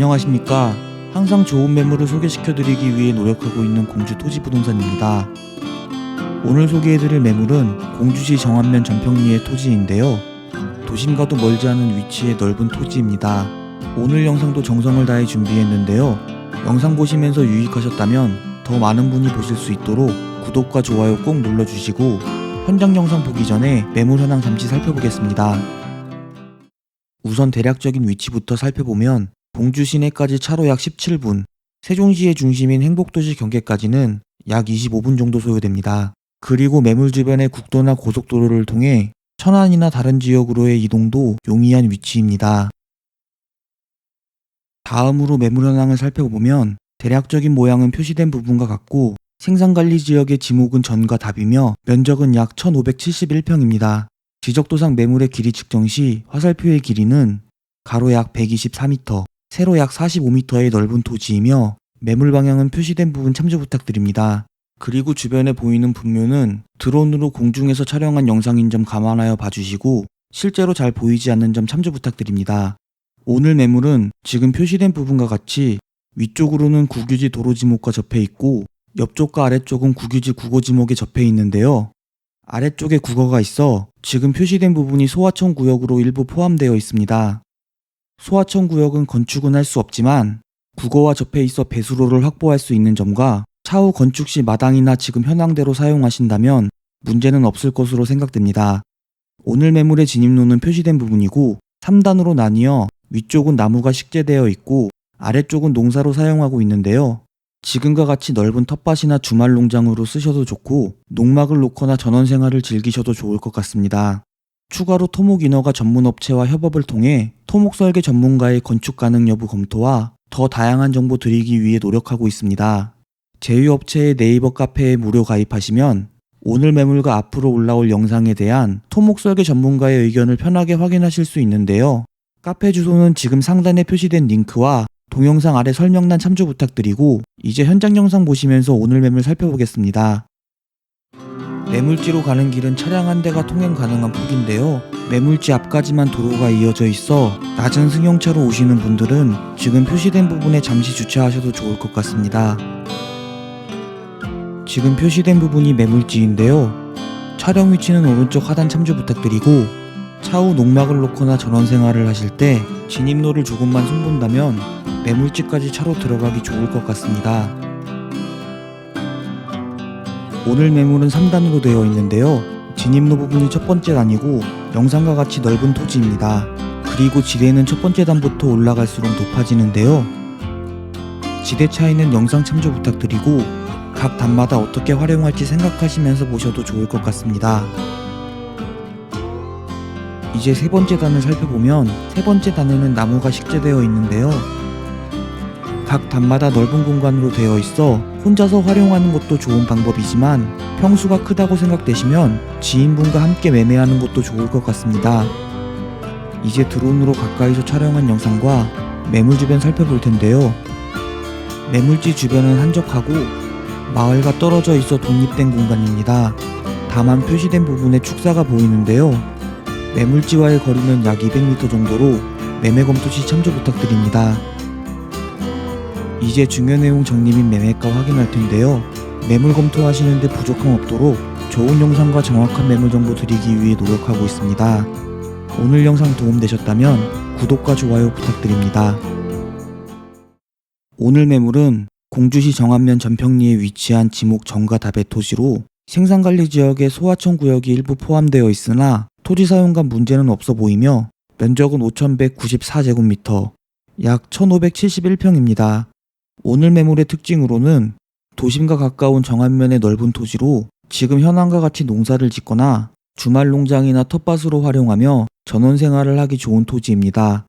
안녕하십니까. 항상 좋은 매물을 소개시켜드리기 위해 노력하고 있는 공주 토지부동산입니다. 오늘 소개해드릴 매물은 공주시 정안면 전평리의 토지인데요. 도심과도 멀지 않은 위치의 넓은 토지입니다. 오늘 영상도 정성을 다해 준비했는데요. 영상 보시면서 유익하셨다면 더 많은 분이 보실 수 있도록 구독과 좋아요 꼭 눌러주시고 현장 영상 보기 전에 매물 현황 잠시 살펴보겠습니다. 우선 대략적인 위치부터 살펴보면 공주 시내까지 차로 약 17분, 세종시의 중심인 행복도시 경계까지는 약 25분 정도 소요됩니다. 그리고 매물 주변의 국도나 고속도로를 통해 천안이나 다른 지역으로의 이동도 용이한 위치입니다. 다음으로 매물 현황을 살펴보면 대략적인 모양은 표시된 부분과 같고 생산관리 지역의 지목은 전과 답이며 면적은 약 1571평입니다. 지적도상 매물의 길이 측정 시 화살표의 길이는 가로 약 124m, 세로 약 45m의 넓은 토지이며 매물 방향은 표시된 부분 참조 부탁드립니다. 그리고 주변에 보이는 분묘는 드론으로 공중에서 촬영한 영상인 점 감안하여 봐주시고 실제로 잘 보이지 않는 점 참조 부탁드립니다. 오늘 매물은 지금 표시된 부분과 같이 위쪽으로는 국유지 도로 지목과 접해 있고 옆쪽과 아래쪽은 국유지 국어 지목에 접해 있는데요. 아래쪽에 국어가 있어 지금 표시된 부분이 소하천 구역으로 일부 포함되어 있습니다. 소하천 구역은 건축은 할 수 없지만 국어와 접해 있어 배수로를 확보할 수 있는 점과 차후 건축 시 마당이나 지금 현황대로 사용하신다면 문제는 없을 것으로 생각됩니다. 오늘 매물의 진입로는 표시된 부분이고 3단으로 나뉘어 위쪽은 나무가 식재되어 있고 아래쪽은 농사로 사용하고 있는데요. 지금과 같이 넓은 텃밭이나 주말 농장으로 쓰셔도 좋고 농막을 놓거나 전원 생활을 즐기셔도 좋을 것 같습니다. 추가로 토목 인허가 전문 업체와 협업을 통해 토목 설계 전문가의 건축 가능 여부 검토와 더 다양한 정보 드리기 위해 노력하고 있습니다. 제휴업체의 네이버 카페에 무료 가입하시면 오늘 매물과 앞으로 올라올 영상에 대한 토목 설계 전문가의 의견을 편하게 확인하실 수 있는데요. 카페 주소는 지금 상단에 표시된 링크와 동영상 아래 설명란 참조 부탁드리고 이제 현장 영상 보시면서 오늘 매물 살펴보겠습니다. 매물지로 가는 길은 차량 한 대가 통행 가능한 폭인데요. 매물지 앞까지만 도로가 이어져 있어 낮은 승용차로 오시는 분들은 지금 표시된 부분에 잠시 주차하셔도 좋을 것 같습니다. 지금 표시된 부분이 매물지인데요. 촬영 위치는 오른쪽 하단 참조 부탁드리고 차후 농막을 놓거나 전원 생활을 하실 때 진입로를 조금만 손본다면 매물지까지 차로 들어가기 좋을 것 같습니다. 오늘 매물은 3단으로 되어 있는데요. 진입로 부분이 첫 번째 단이고 영상과 같이 넓은 토지입니다. 그리고 지대는 첫 번째 단부터 올라갈수록 높아지는데요. 지대 차이는 영상 참조 부탁드리고 각 단마다 어떻게 활용할지 생각하시면서 보셔도 좋을 것 같습니다. 이제 세 번째 단을 살펴보면 세 번째 단에는 나무가 식재되어 있는데요. 각 단마다 넓은 공간으로 되어 있어 혼자서 활용하는 것도 좋은 방법이지만 평수가 크다고 생각되시면 지인분과 함께 매매하는 것도 좋을 것 같습니다. 이제 드론으로 가까이서 촬영한 영상과 매물 주변 살펴볼 텐데요. 매물지 주변은 한적하고 마을과 떨어져 있어 독립된 공간입니다. 다만 표시된 부분에 축사가 보이는데요. 매물지와의 거리는 약 200m 정도로 매매 검토 시 참조 부탁드립니다. 이제 중요 내용 정리 및 매매가 확인할 텐데요. 매물 검토하시는데 부족함 없도록 좋은 영상과 정확한 매물 정보 드리기 위해 노력하고 있습니다. 오늘 영상 도움되셨다면 구독과 좋아요 부탁드립니다. 오늘 매물은 공주시 정안면 전평리에 위치한 지목 정가 다배 토지로 생산관리 지역에 소하천 구역이 일부 포함되어 있으나 토지 사용과 문제는 없어 보이며 면적은 5,194제곱미터, 약 1,571평입니다. 오늘 매물의 특징으로는 도심과 가까운 정안면의 넓은 토지로 지금 현황과 같이 농사를 짓거나 주말 농장이나 텃밭으로 활용하며 전원 생활을 하기 좋은 토지입니다.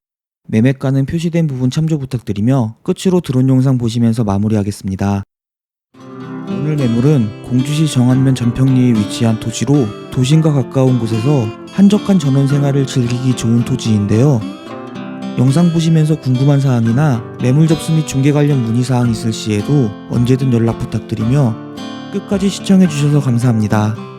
매매가는 표시된 부분 참조 부탁드리며 끝으로 드론 영상 보시면서 마무리하겠습니다. 오늘 매물은 공주시 정안면 전평리에 위치한 토지로 도심과 가까운 곳에서 한적한 전원 생활을 즐기기 좋은 토지인데요. 영상 보시면서 궁금한 사항이나 매물 접수 및 중개 관련 문의 사항 있을 시에도 언제든 연락 부탁드리며 끝까지 시청해주셔서 감사합니다.